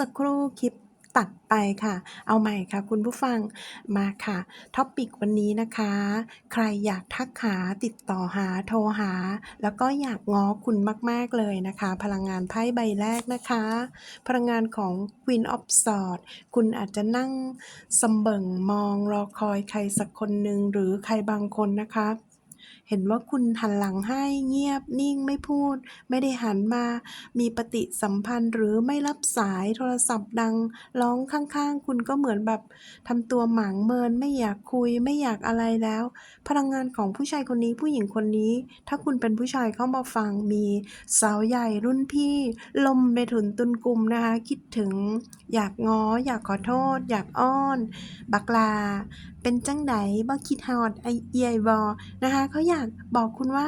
สักครู่คลิปตัดไปค่ะ เอาใหม่ค่ะคุณผู้ฟังมาค่ะท็อปิกวันนี้นะคะ ใครอยากทักหาติดต่อหาโทรหา แล้วก็อยากง้อคุณมาก ๆ เลยนะคะ พลังงานไพ่ใบแรกนะคะ พลังงานของ Queen of Swords คุณอาจจะนั่งสำเบิ่งมองรอคอยใครสักคนหนึ่งหรือใครบางคนนะคะ เห็นว่าคุณหันหลังให้เงียบนิ่งไม่พูด ไม่ได้หันมา มีปฏิสัมพันธ์หรือไม่รับสายโทรศัพท์ดังร้องข้างๆ คุณก็เหมือนแบบทำตัวหมางเมินไม่อยากคุยไม่อยากอะไรแล้ว พลังงานของผู้ชายคนนี้ผู้หญิงคนนี้ ถ้าคุณเป็นผู้ชายเข้ามาฟังมีสาวใหญ่รุ่นพี่ ลมเมถุนตุลกุมนะคะคิดถึงอยากง้อ อยากขอโทษ อยากอ้อน บักลา เป็นจังใดบ่คิดฮอดไอเอื้อยบ่นะคะเขาอยากบอกคุณว่า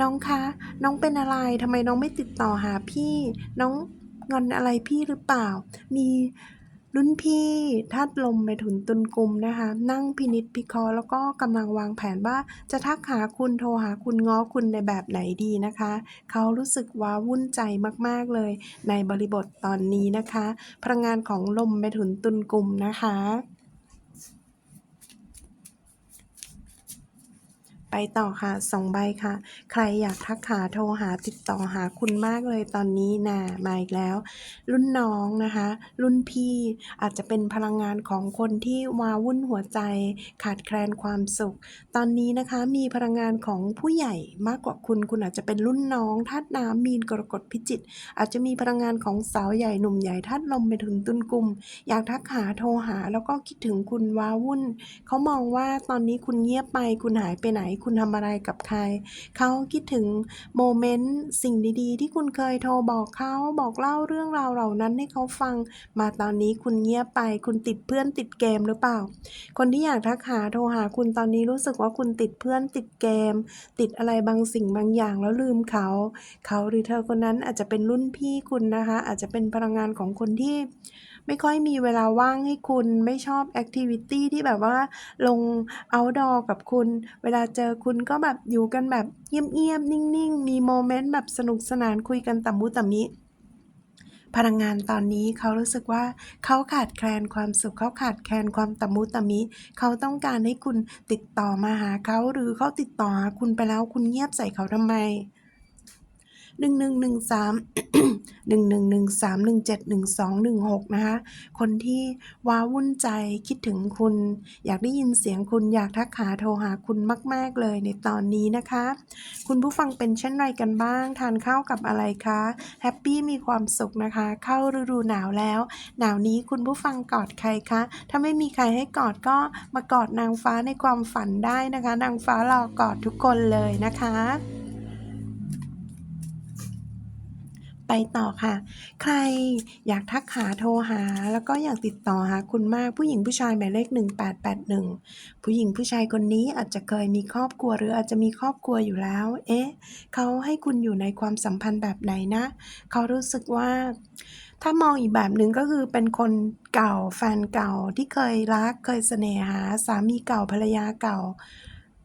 น้องคะ น้องเป็นอะไรทำไมน้องไม่ติดต่อหาพี่ น้องงอนอะไรพี่หรือเปล่า มีรุ่นพี่ธาตุลมเมถุนตุลกุมนะคะ นั่งพินิจพิคราะห์แล้วก็กำลังวางแผนว่าจะทักหาคุณโทรหาคุณง้อคุณในแบบไหนดีนะคะ เขารู้สึกว้าวุ่นใจมากๆเลย ในบริบทตอนนี้นะคะ พลังงานของลมเมถุนตุลกุมนะคะ ไปต่อค่ะ2ใบค่ะ ใครอยากทักหาโทรหาติดต่อหาคุณมากเลยตอนนี้น่ะมาอีกแล้ว รุ่นน้องนะคะ รุ่นพี่อาจจะเป็นพลังงานของคนที่วาวุ่นหัวใจ ขาดแคลนความสุข ตอนนี้นะคะมีพลังงานของผู้ใหญ่มากกว่าคุณคุณอาจจะเป็นรุ่นน้องธาตุน้ำมีนกรกฎพิจิกอาจจะมีพลังงานของสาวใหญ่หนุ่มใหญ่ธาตุลมเมถุนตุลกุมอยากทักหาโทรหาแล้วก็คิดถึงคุณวาวุ่นเขามองว่าตอนนี้คุณเงียบไปคุณหายไปไหนคุณทำอะไรกับใคร เขาคิดถึงโมเมนต์สิ่งดีๆ ที่คุณเคยโทรบอกเขาบอกเล่าเรื่องราวเหล่านั้นให้เขาฟัง มาตอนนี้คุณเงียบไป คุณติดเพื่อนติดเกมหรือเปล่า คนที่อยากทักหาโทรหาคุณตอนนี้รู้สึกว่าคุณติดเพื่อนติดเกม ติดอะไรบางสิ่งบางอย่างแล้วลืมเขา เขาหรือเธอคนนั้นอาจจะเป็นรุ่นพี่คุณนะคะ อาจจะเป็นพลังงานของคนที่ ไม่ค่อยมีเวลาว่างให้คุณ ไม่ชอบแอกทิวิตี้ที่แบบว่าลง outdoor กับคุณ เวลาเจอคุณก็แบบอยู่กันแบบเงียบๆ นิ่งๆ มีโมเมนต์แบบสนุกสนานคุยกันตะมุตะมิพลังงานตอนนี้เขารู้สึกว่าเขาขาดแคลนความสุขเขาขาดแคลนความตะมุตะมิ เขาต้องการให้คุณติดต่อมาหาเขาหรือเขาติดต่อหาคุณไปแล้วคุณเงียบใส่เขาทำไม 1113 1113 171216 นะคะ คนที่ว้าวุ่นใจคิดถึงคุณ อยากได้ยินเสียงคุณอยากทักหาโทรหาคุณมาก ๆ เลยในตอนนี้นะคะ คุณผู้ฟังเป็นเช่นไรกันบ้าง ทานข้าวกับอะไรคะแฮปปี้มีความสุขนะคะ เข้าฤดูหนาวแล้ว หนาวนี้คุณผู้ฟังกอดใครคะ ถ้าไม่มีใครให้กอดก็มากอดนางฟ้าในความฝันได้นะคะ นางฟ้ารอกอดทุกคนเลยนะคะ ไปต่อค่ะ ใครอยากทักหาโทรหา แล้วก็อยากติดต่อหาคุณมากผู้หญิงผู้ชายหมายเลข 1881 ผู้หญิงผู้ชายคนนี้อาจจะเคยมีครอบครัวหรืออาจจะมีครอบครัวอยู่แล้ว เอ๊ะเขาให้คุณอยู่ในความสัมพันธ์แบบไหนนะเขารู้สึกว่า ถ้ามองอีกแบบหนึ่งก็คือเป็นคนเก่าแฟนเก่าที่เคยรักเคยเสน่หาสามีเก่าภรรยาเก่า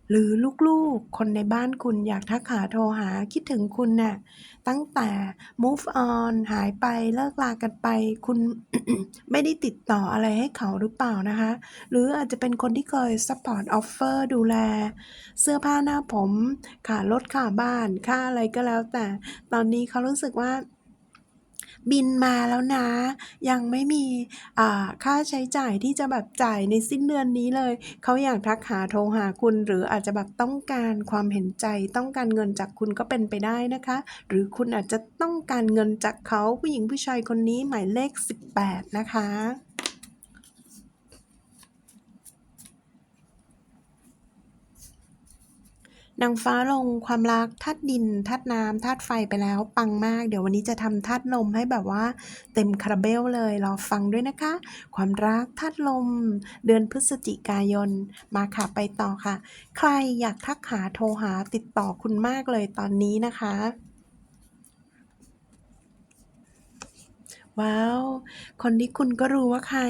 หรือลูกๆ คนในบ้านคุณอยากทักหาโทรหาคิดถึงคุณน่ะตั้งแต่ move on หายไปเลิกลากันไป คุณ ไม่ได้ติดต่ออะไรให้เขาหรือเปล่านะคะ หรืออาจจะเป็นคนที่เคยซัปพอร์ตออฟเฟอร์ดูแล เสื้อผ้าหน้าผมค่ารถค่าบ้าน ค่าอะไรก็แล้วแต่ ตอนนี้เขารู้สึกว่า บินมาแล้วนะ ยังไม่มีค่าใช้จ่ายที่จะแบบจ่ายในสิ้นเดือนนี้เลย เขาอยากทักหาโทรหาคุณ หรืออาจจะแบบต้องการความเห็นใจ ต้องการเงินจากคุณก็เป็นไปได้นะคะ หรือคุณอาจจะต้องการเงินจากเขาผู้หญิงผู้ชายคนนี้หมายเลข 18 นะคะ นางฟ้าลงความรักธาตุดินธาตุน้ำธาตุไฟไปแล้วปังมาก เดี๋ยววันนี้จะทำธาตุลมให้แบบว่าเต็มคาราเบลเลยรอฟังด้วยนะคะ ความรักธาตุลม เดือนพฤศจิกายนมาค่ะไปต่อค่ะ ใครอยากทักหาโทรหาติดต่อคุณมากเลยตอนนี้นะคะ ว้าว คนนี้คุณก็รู้ว่าใคร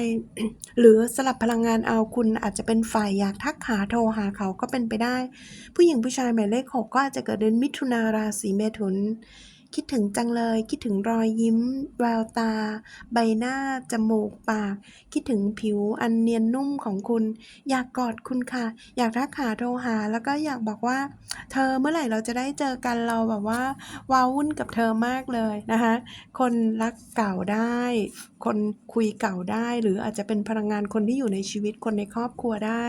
หรือสลับพลังงานเอาคุณอาจจะเป็นฝ่ายอยากทักหาโทรหาเขาก็เป็นไปได้ ผู้หญิงผู้ชายหมายเลข6ก็อาจจะเกิดเดือนมิถุนาราศีเมถุน คิดถึงจังเลย คิดถึงรอยยิ้ม แววตา ใบหน้า จมูก ปาก คิดถึงผิวอันเนียนนุ่มของคุณ อยากกอดคุณค่ะ อยากทักหาโทรหา แล้วก็อยากบอกว่า เธอเมื่อไหร่เราจะได้เจอกันเราแบบว่า ว้าวุ่นกับเธอมากเลยนะคะ คนรักเก่าได้ คนคุยเก่าได้ หรืออาจจะเป็นพลังงานคนที่อยู่ในชีวิตคนในครอบครัวได้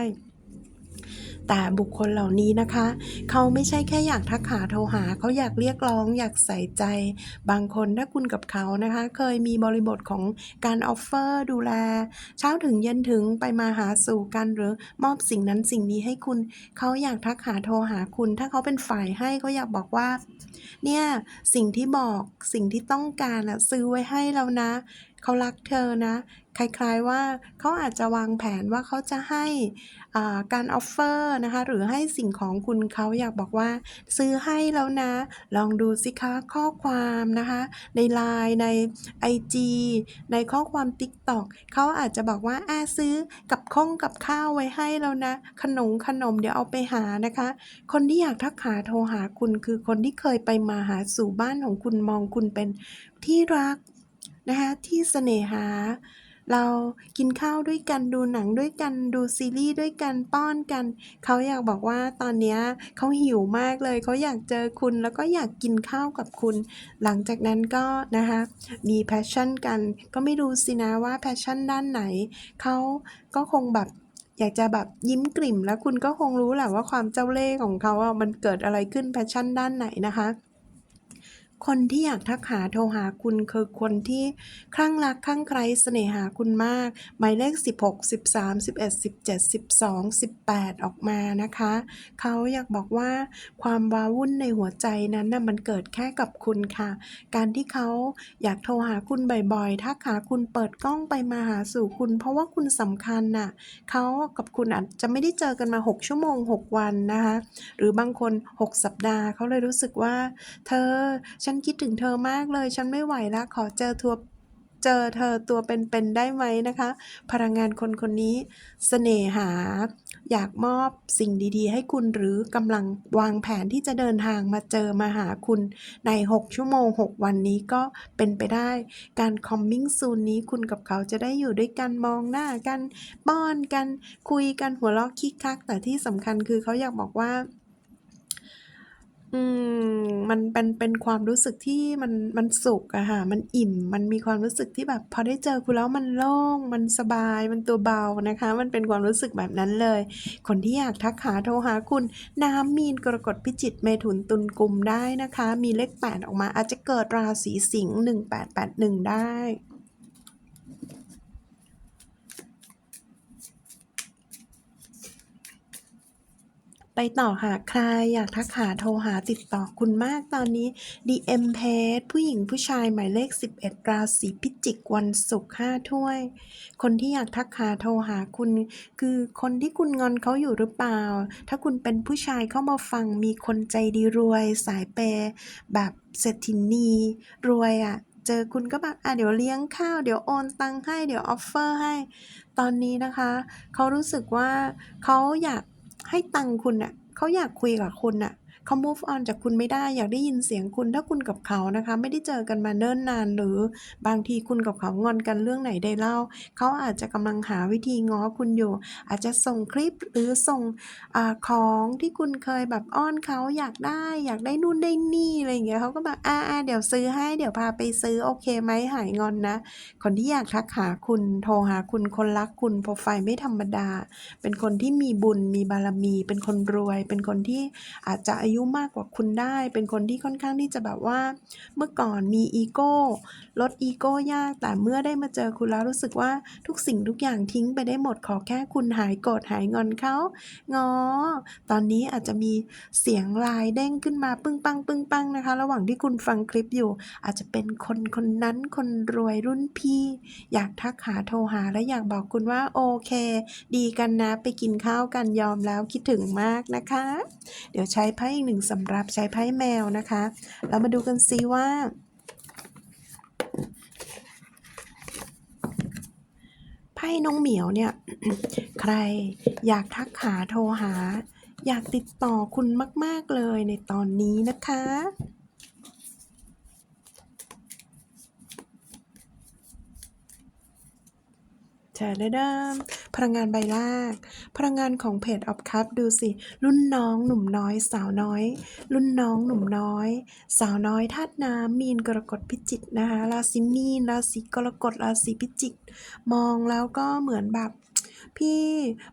แต่บุคคลเหล่านี้นะคะ เขาไม่ใช่แค่อยากทักหาโทรหา เขาอยากเรียกร้อง อยากใส่ใจ บางคนถ้าคุณกับเขานะคะ เคยมีบริบทของการออฟเฟอร์ดูแล เช้าถึงเย็นถึงไปมาหาสู่กันหรือมอบสิ่งนั้นสิ่งนี้ให้คุณ เขาอยากทักหาโทรหาคุณ ถ้าเขาเป็นฝ่ายให้เขาอยากบอกว่า เนี่ยสิ่งที่บอกสิ่งที่ต้องการอะซื้อไว้ให้แล้วนะ เขารักเธอนะ คล้ายๆว่าเขาอาจจะวางแผนว่าเขาจะให้การออฟเฟอร์นะคะหรือให้สิ่งของคุณเขาอยากบอกว่า ซื้อให้แล้วนะ ลองดูสิคะข้อความนะคะใน LINE ในไอจีในข้อความ TikTok เขาอาจจะบอกว่าอาซื้อกับข้องกับข้าวไว้ให้แล้วนะ ขนงขนมเดี๋ยวเอาไปหานะคะ คนที่อยากทักหาโทรหาคุณคือคนที่เคยไปมาหาสู่บ้านของคุณมองคุณเป็นที่รักนะคะที่เสน่หา เรากินข้าวด้วยกันดูหนังด้วยกันดูซีรีส์ด้วยกันป้อนกัน เขาอยากบอกว่าตอนเนี้ยเขาหิวมากเลยเขาอยากเจอคุณแล้วก็อยากกินข้าวกับคุณ หลังจากนั้นก็นะคะมี passion กัน ก็ไม่รู้สินะว่า passion ด้านไหนเขาก็คงแบบอยากจะแบบยิ้มกลิ่มแล้วคุณก็คงรู้แหละว่าความเจ้าเล่ห์ของเขาอะมันเกิดอะไรขึ้น passion ด้านไหนนะคะ คนที่อยากทักหาโทรหาคุณคือคนที่คลั่งรักคลั่งไคล้เสน่หาคุณมาก หมายเลข 16 13 11 17 12 18 ออกมานะคะ เขาอยากบอกว่าความว้าวุ่นในหัวใจนั้นน่ะมันเกิดแค่กับคุณค่ะ การที่เขาอยากโทรหาคุณบ่อยๆ ทักหาคุณเปิดกล้องไปมาหาสู่คุณ เพราะว่าคุณสำคัญน่ะเขากับคุณอาจจะไม่ได้เจอกันมา 6 ชั่วโมง 6 วันนะคะ หรือบางคน 6 สัปดาห์เขาเลยรู้สึกว่า เธอฉันคิดถึงเธอมากเลย ฉันไม่ไหวแล้วขอเจอทัวเจอเธอตัวเป็นๆได้ไหมนะคะ พลังงานคนคนนี้เสน่หา อยากมอบสิ่งดีๆ ให้คุณหรือกำลังวางแผนที่จะเดินทางมาเจอมาหาคุณใน 6 ชั่วโมง 6 วันนี้ก็เป็นไปได้ การ coming soon นี้คุณกับเขาจะได้อยู่ด้วยกันมองหน้ากันป้อนกันคุยกันหัวเราะคิกคัก แต่ที่สำคัญคือเขาอยากบอกว่า อืม มันเป็นเป็นความรู้สึกที่มันมันสุขอะค่ะ มันอิ่ม มันมีความรู้สึกที่แบบ พอได้เจอคุณแล้วมันโล่ง มันสบาย มันตัวเบานะคะ มันเป็นความรู้สึกแบบนั้นเลย คนที่อยากทักหาโทรหาคุณ น้ำมีนกรกฎพิจิตเมถุนตุลกุมได้นะคะ มีเลข 8 ออกมาอาจจะเกิดราศีสิงห์1881 ได้ ไปต่อค่ะ ใครอยากทักหาโทรหาติดต่อคุณมากตอนนี้ DM p a g ผู้หญิงผู้ชายหมายเลข 11 ราศีพิจิกวันศุกร์5ถ้วย คนที่อยากทักหาโทรหาคุณ คือคนที่คุณงอนเขาอยู่หรือเปล่า ถ้าคุณเป็นผู้ชายเข้ามาฟังมีคนใจดีรวย สายเปแบบเศรษฐินีรวยอะเจอคุณก็แบบอาเดี๋ยวเลี้ยงข้าว เดี๋ยวโอนตังค์ให้ เดี๋ยวออฟเฟอร์ให้ ตอนนี้นะคะ เขารู้สึกว่าเขาอยาก ให้ตังคุณน่ะเขาอยากคุยกับคุณน่ะ เขา move on จากคุณไม่ได้ อยากได้ยินเสียงคุณถ้าคุณกับเขานะคะ ไม่ได้เจอกันมาเนิ่นนาน หรือบางทีคุณกับเขางอนกันเรื่องไหนได้เล่า เขาอาจจะกำลังหาวิธีง้อคุณอยู่ อาจจะส่งคลิปหรือส่งอของที่คุณเคยแบบอ้อนเขาอยากได้ อยากได้นู่นได้นี่อะไรอย่างเงี้ยเขาก็แบบอ่าเดี๋ยวซื้อให้เดี๋ยวพาไปซื้อโอเคไหมหายงอนนะ คนที่อยากทักหาคุณโทรหาคุณคนรักคุณโพรไฟล์ไม่ธรรมดา เป็นคนที่มีบุญมีบารมี เป็นคนรวย เป็นคนที่อาจจะอายุมากกว่าคุณได้ เป็นคนที่ค่อนข้างที่จะแบบว่า เมื่อก่อนมีอีโก้ลดอีโก้ยาก แต่เมื่อได้มาเจอคุณแล้วรู้สึกว่าทุกสิ่งทุกอย่างทิ้งไปได้หมดขอแค่คุณหายโกรธหายงอนเขาง้อตอนนี้อาจจะมีเสียง LINE เด้งขึ้นมาปึ้งปังปึ้งๆนะคะ ระหว่างที่คุณฟังคลิปอยู่ อาจจะเป็นคนคนนั้นคนรวยรุ่นพี่ อยากทักหาโทรหาและอยากบอกคุณว่าโอเค ดีกันนะไปกินข้าวกันยอมแล้วคิดถึงมากนะคะ เดี๋ยวใช้ไพ่อีกึ่งสำหรับใช้ไพ่แมวนะคะ เรามาดูกันซิว่า ไพ่น้องเหมียวเนี่ย ใครอยากทักหาโทรหา อยากติดต่อคุณมาก ๆ เลยในตอนนี้นะคะ เจอเดิมพลังงานใบแรกพลังงานของเพจออฟคัพดูสิ รุ่นน้องหนุ่มน้อย สาวน้อย รุ่นน้องหนุ่มน้อย สาวน้อยธาตุน้ำมีนกรกฎพิจิกนะคะราศีมีนราศีกรกฎราศีพิจิก มองแล้วก็เหมือนแบบ พี่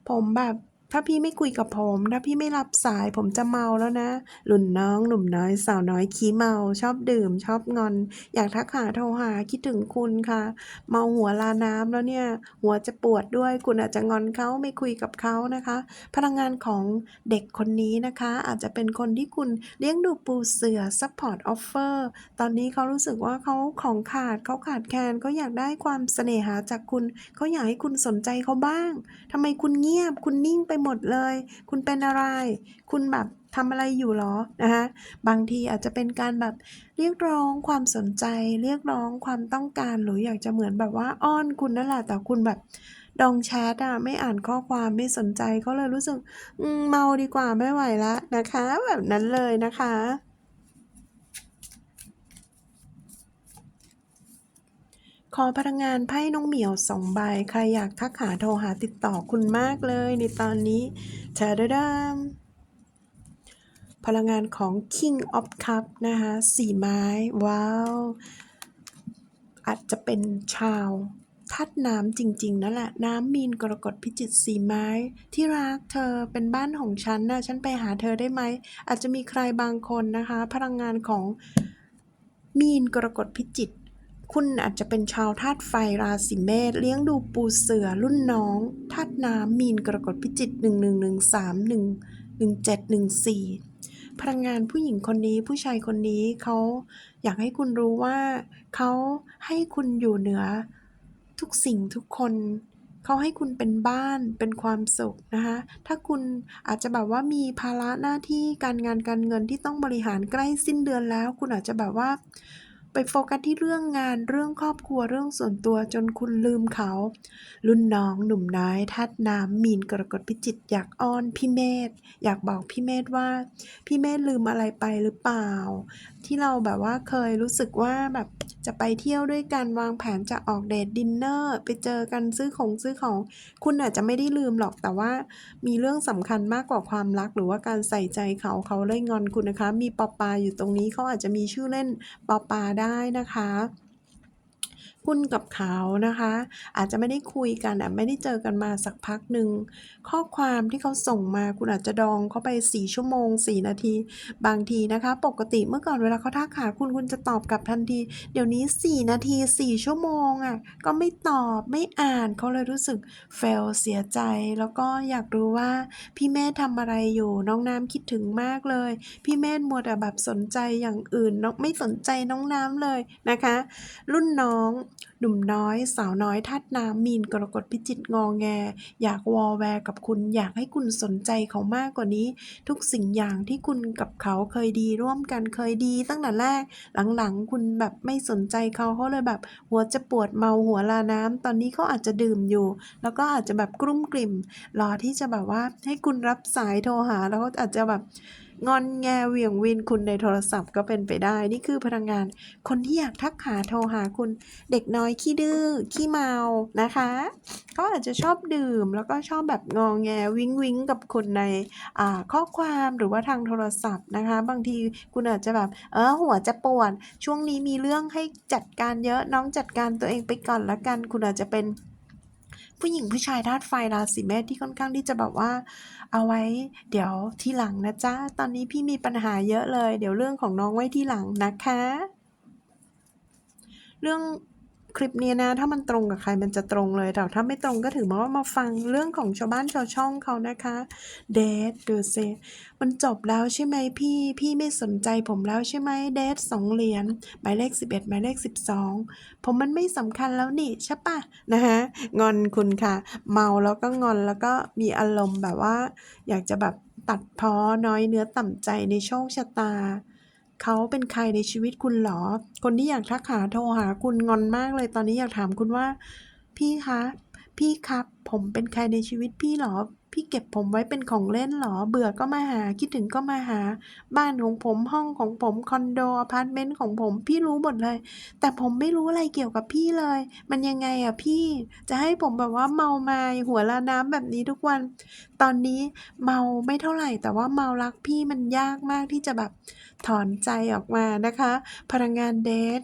ผมแบบ ถ้าพี่ไม่คุยกับผม ถ้าพี่ไม่รับสายผมจะเมาแล้วนะรุ่นน้องหนุ่มน้อยสาวน้อยขี้เมา ชอบดื่ม ชอบงอน อยากทักหาโทรหาคิดถึงคุณค่ะ เมาหัวลาน้ำแล้วเนี่ย หัวจะปวดด้วยคุณอาจจะงอนเขาไม่คุยกับเขานะคะ พลังงานของเด็กคนนี้นะคะ อาจจะเป็นคนที่คุณเลี้ยงดูปูเสือ support offer ตอนนี้เขารู้สึกว่าเขาของขาดเขาขาดแคลนเขาอยากได้ความเสน่หาจากคุณเขาอยากให้คุณสนใจเขาบ้างทำไมคุณเงียบคุณนิ่งไปหมดเลย คุณเป็นอะไร คุณแบบทำอะไรอยู่หรอนะคะบางทีอาจจะเป็นการแบบเรียกร้องความสนใจ เรียกร้องความต้องการหรืออยากจะเหมือนแบบว่าอ้อนคุณนั่นแหละแต่คุณแบบดองแชทอะไม่อ่านข้อความไม่สนใจเขาเลยรู้สึกเมาดีกว่าไม่ไหวแล้วนะคะ แบบนั้นเลยนะคะ ขอพลังงานไพ่น้องเหมียวสองใบ ใครอยากทักหาโทรหาติดต่อคุณมากเลยในตอนนี้เชาดดามพลังงานของ King of Cup นะคะสี่ไม้ ว้าว อาจจะเป็นชาวทัดน้ำจริงๆนั่นแหละ น้ำมีนกรกฎพิจิตสีไม้ ที่รักเธอเป็นบ้านของฉันนะฉันไปหาเธอได้ไหม อาจจะมีใครบางคนนะคะ พลังงานของมีนกรกฎพิจิตร คุณอาจจะเป็นชาวธาตุไฟราศีเมษเลี้ยงดูปูเสือรุ่นน้องธาตุน้ำมีนกรกฎพิจิตหนึ่งหนึ่งหนึ่งสามหนึ่งหนึ่งเจ็ดหนึ่งสี่พลังงานผู้หญิงคนนี้ผู้ชายคนนี้เขาอยากให้คุณรู้ว่าเขาให้คุณอยู่เหนือทุกสิ่งทุกคนเขาให้คุณเป็นบ้านเป็นความสุขนะคะถ้าคุณอาจจะแบบว่ามีภาระหน้าที่การงานการเงินที่ต้องบริหารใกล้สิ้นเดือนแล้ว คุณอาจจะแบบว่า ไปโฟกัสที่เรื่องงานเรื่องครอบครัวเรื่องส่วนตัวจนคุณลืมเขา รุ่นน้องหนุ่มน้อยทัดน้ำมีนกรกฎพิจิตอยากอ้อนพี่เมธอยากบอกพี่เมธว่า พี่เมธลืมอะไรไปหรือเปล่า ที่เราแบบว่าเคยรู้สึกว่าแบบจะไปเที่ยวด้วยกันวางแผนจะออกเดทดินเนอร์ไปเจอกันซื้อของซื้อของ คุณอาจจะไม่ได้ลืมหรอกแต่ว่า มีเรื่องสำคัญมากกว่าความรัก หรือว่าการใส่ใจเขาเขาเลยงอนคุณนะคะ มีปอปาอยู่ตรงนี้เขาอาจจะมีชื่อเล่นปอปาได้นะคะ คุณกับเขานะคะ อาจจะไม่ได้คุยกันไม่ได้เจอกันมาสักพักหนึ่งข้อความที่เขาส่งมาคุณอาจจะดองเขาไป 4 ชั่วโมง 4 นาที บางทีนะคะ ปกติเมื่อก่อนเวลาเขาทักหาคุณคุณจะตอบกลับทันที เดี๋ยวนี้ 4 นาที 4 ชั่วโมงอะก็ไม่ตอบไม่อ่านเขาเลยรู้สึกเฟลเสียใจ แล้วก็อยากรู้ว่าพี่เมธทำอะไรอยู่น้องน้ำคิดถึงมากเลย พี่เมธมัวแต่แบบสนใจอย่างอื่นไม่สนใจน้องน้ำเลยนะคะ รุ่นน้องหนุ่มน้อย สาวน้อยทัดน้ำ มีน กรกฎ พิจิตรงอแง อยากวอลแวกับคุณ อยากให้คุณสนใจเขามากกว่านี้ ทุกสิ่งอย่างที่คุณกับเขาเคยดีร่วมกันเคยดี ตั้งแต่แรก หลังๆ คุณแบบไม่สนใจเขาเขาเลยแบบ หัวจะปวดเมาหัวลาน้ำตอนนี้เขาอาจจะดื่มอยู่ แล้วก็อาจจะแบบกลุ้มกลิ่ม รอที่จะแบบว่าให้คุณรับสายโทรหาแล้วก็อาจจะแบบ งอนแงเหวี่ยงวินคุณในโทรศัพท์ก็เป็นไปได้ นี่คือพลังงาน คนที่อยากทักหาโทรหาคุณเด็กน้อยขี้ดื้อขี้เมานะคะเขาอาจจะชอบดื่มแล้วก็ชอบแบบงองแงวิ้งวิ้งกับคุณในอ่าข้อความหรือว่าทางโทรศัพท์นะคะ บางทีคุณอาจจะแบบเออหัวจะปวดช่วงนี้มีเรื่องให้จัดการเยอะน้องจัดการตัวเองไปก่อนละกัน คุณอาจจะเป็นผู้หญิงผู้ชายธาตุไฟราศีเมษที่ค่อนข้างที่จะแบบว่า เอาไว้เดี๋ยวที่หลังนะจ๊ะ ตอนนี้พี่มีปัญหาเยอะเลย เดี๋ยวเรื่องของน้องไว้ที่หลังนะคะ เรื่อง คลิปนี้นะ ถ้ามันตรงกับใครมันจะตรงเลย แต่ถ้าไม่ตรงก็ถือว่ามาฟังเรื่องของชาวบ้านชาวช่องเขานะคะเดทดูเซมันจบแล้วใช่ไหมพี่ พี่ไม่สนใจผมแล้วใช่ไหมเดทสองเหรียญหมายเลข 11หมายเลข 12 ผมมันไม่สำคัญแล้วนี่ใช่ปะนะคะงอนคุณค่ะ เมาแล้วก็งอนแล้วก็มีอารมณ์แบบว่า อยากจะแบบตัดพ้อน้อยเนื้อต่ำใจในโชคชะตา เขาเป็นใครในชีวิตคุณหรอ คนที่อยากทักหาโทรหาคุณงอนมากเลยตอนนี้อยากถามคุณว่า พี่คะ พี่ครับ ผมเป็นใครในชีวิตพี่หรอ พี่เก็บผมไว้เป็นของเล่นเหรอ เบื่อก็มาหา คิดถึงก็มาหา บ้านของผม ห้องของผม คอนโด อพาร์ตเมนต์ของผม พี่รู้หมดเลย แต่ผมไม่รู้อะไรเกี่ยวกับพี่เลย มันยังไงอะพี่ จะให้ผมแบบว่าเมามายหัวละน้ำแบบนี้ทุกวัน ตอนนี้เมาไม่เท่าไหร่ แต่ว่าเมารักพี่มันยากมากที่จะแบบถอนใจออกมานะคะ พลังงานเดท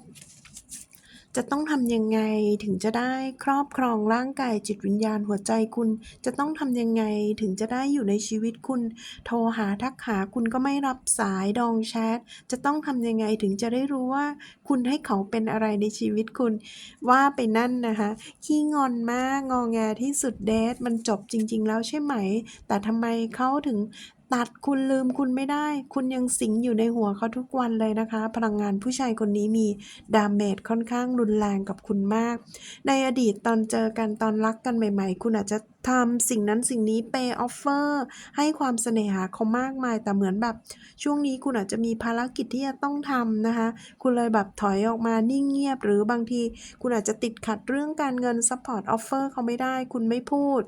จะต้องทำยังไงถึงจะได้ครอบครองร่างกายจิตวิญญาณหัวใจคุณ จะต้องทำยังไงถึงจะได้อยู่ในชีวิตคุณ โทรหาทักหาคุณก็ไม่รับสายดองแชตจะต้องทำยังไงถึงจะได้รู้ว่า คุณให้เขาเป็นอะไรในชีวิตคุณ ว่าไปนั่นนะคะขี้งอนมากงอแงที่สุดเดทมันจบจริง ๆ แล้วใช่ไหม แต่ทำไมเขาถึง ตัดคุณลืมคุณไม่ได้ คุณยังสิงอยู่ในหัวเขาทุกวันเลยนะคะ พลังงานผู้ชายคนนี้มี damage ค่อนข้างรุนแรงกับคุณมาก ในอดีตตอนเจอกันตอนรักกันใหม่ ๆ คุณอาจจะทำสิ่งนั้นสิ่งนี้ pay offer ให้ความเสน่หาเขามากมาย แต่เหมือนแบบช่วงนี้คุณอาจจะมีภารกิจที่จะต้องทำนะคะ คุณเลยแบบถอยออกมานิ่งเงียบ หรือบางที คุณอาจจะติดขัดเรื่องการเงินซัปพอร์ต offer เขาไม่ได้ คุณไม่พูด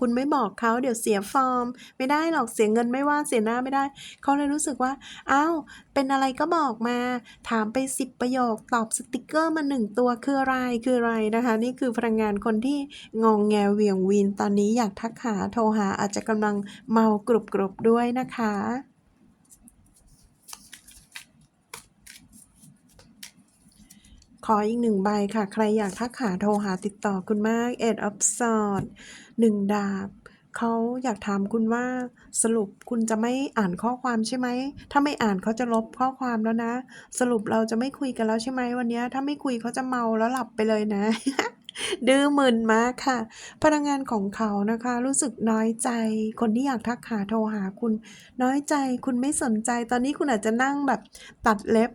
คุณไม่บอกเขาเดี๋ยวเสียฟอร์ม ไม่ได้หรอกเสียเงินไม่ว่าเสียหน้าไม่ได้ เขาเลยรู้สึกว่าอ้าวเป็นอะไรก็บอกมา ถามไป 10 ประโยคตอบสติกเกอร์มา 1 ตัวคืออะไรคืออะไรนะคะ นี่คือพลังงานคนที่งอแงเหวี่ยงวีนตอนนี้อยากทักหาโทรหาอาจจะกำลังเมากรุบกรุบด้วยนะคะ ข ออีก1ใบค่ะ ใครอยากทักหาโทรหาติดต่อคุณมาก Eight of Swords 1ดาบเขาอยากถามคุณว่าสรุปคุณจะไม่อ่านข้อความใช่ไหม ถ้าไม่อ่านเขาจะลบข้อความแล้วนะ สรุปเราจะไม่คุยกันแล้วใช่ไหมวันนี้ ถ้าไม่คุยเขาจะเมาแล้วหลับไปเลยนะ ดื้อมึนมากค่ะพลังงานของเขานะคะ รู้สึกน้อยใจ คนที่อยากทักหาโทรหาคุณ น้อยใจคุณไม่สนใจ ตอนนี้คุณอาจจะนั่งแบบตัดเล็บ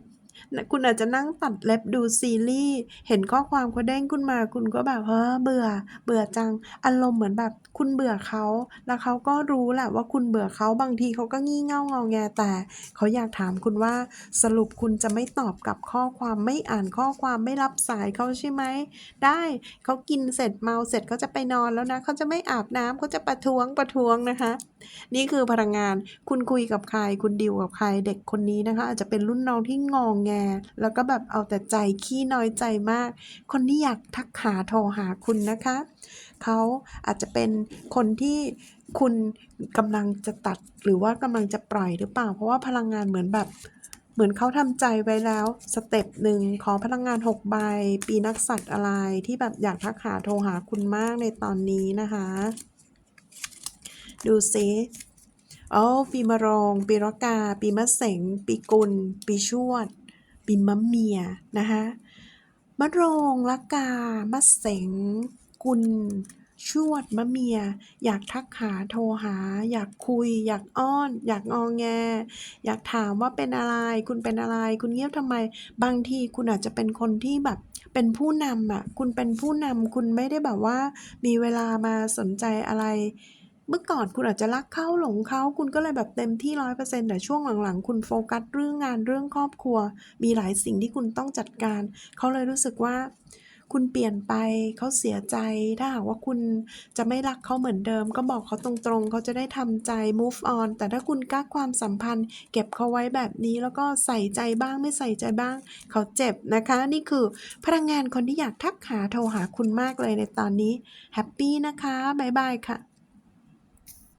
คุณอาจจะนั่งตัดเล็บดูซีรีส์เห็นข้อความเขาเด้งขึ้นมาคุณก็แบบเฮ้อเบื่อ เบื่อจังอารมณ์เหมือนแบบ คุณเบื่อเขาแล้วเขาก็รู้แหละว่าคุณเบื่อเขาบางทีเขาก็งี่เง่างอแงแต่เขาอยากถามคุณว่าสรุปคุณจะไม่ตอบกับข้อความไม่อ่านข้อความไม่รับสายเขาใช่ไหมได้เขากินเสร็จเมาเสร็จเขาจะไปนอนแล้วนะเขาจะไม่อาบน้ำเขาจะประท้วงประท้วงนะคะ นี่คือพลังงานคุณคุยกับใคร คุณดีลกับใครเด็กคนนี้นะคะ อาจจะเป็นรุ่นน้องที่งอแงแล้วก็แบบเอาแต่ใจขี้น้อยใจมาก คนที่อยากทักหาโทรหาคุณนะคะ เขาอาจจะเป็นคนที่คุณกำลังจะตัดหรือว่ากำลังจะปล่อยหรือเปล่า เพราะว่าพลังงานเหมือนแบบเหมือนเขาทำใจไว้แล้วสเต็ปหนึ่งขอพลังงาน6ใบปีนักสัตว์อะไรที่แบบอยากทักหาโทรหาคุณมากในตอนนี้นะคะ ดูซิอ๋อปีมะโรง ปีรกา ปีมะเสง ปีกุล ปีชวด ปีมะเมียนะคะมะโรงลักามะเสงกุลชวดมะเมีย อยากทักหาโทรหา อยากคุย อยากอ้อน อยากงอแง อยากถามว่าเป็นอะไร คุณเป็นอะไร คุณเงียบทำไม บางทีคุณอาจจะเป็นคนที่แบบ เป็นผู้นำอะคุณเป็นผู้นำคุณไม่ได้แบบว่า มีเวลามาสนใจอะไร เมื่อก่อนคุณอาจจะรักเขาหลงเขาคุณก็เลยแบบเต็มที่100%แต่ช่วงหลังๆ คุณโฟกัสเรื่องงานเรื่องครอบครัว มีหลายสิ่งที่คุณต้องจัดการ เขาเลยรู้สึกว่า คุณเปลี่ยนไปเขาเสียใจ ถ้าหากว่าคุณจะไม่รักเขาเหมือนเดิม ก็บอกเขาตรงๆ เขาจะได้ทำใจ move on แต่ถ้าคุณกักความสัมพันธ์ เก็บเขาไว้แบบนี้แล้วก็ใส่ใจบ้างไม่ใส่ใจบ้าง เขาเจ็บนะคะ นี่คือพลังงานคนที่อยากทักหาโทรหาคุณมากเลยในตอนนี้แฮปปี้นะคะบ๊ายบายค่ะ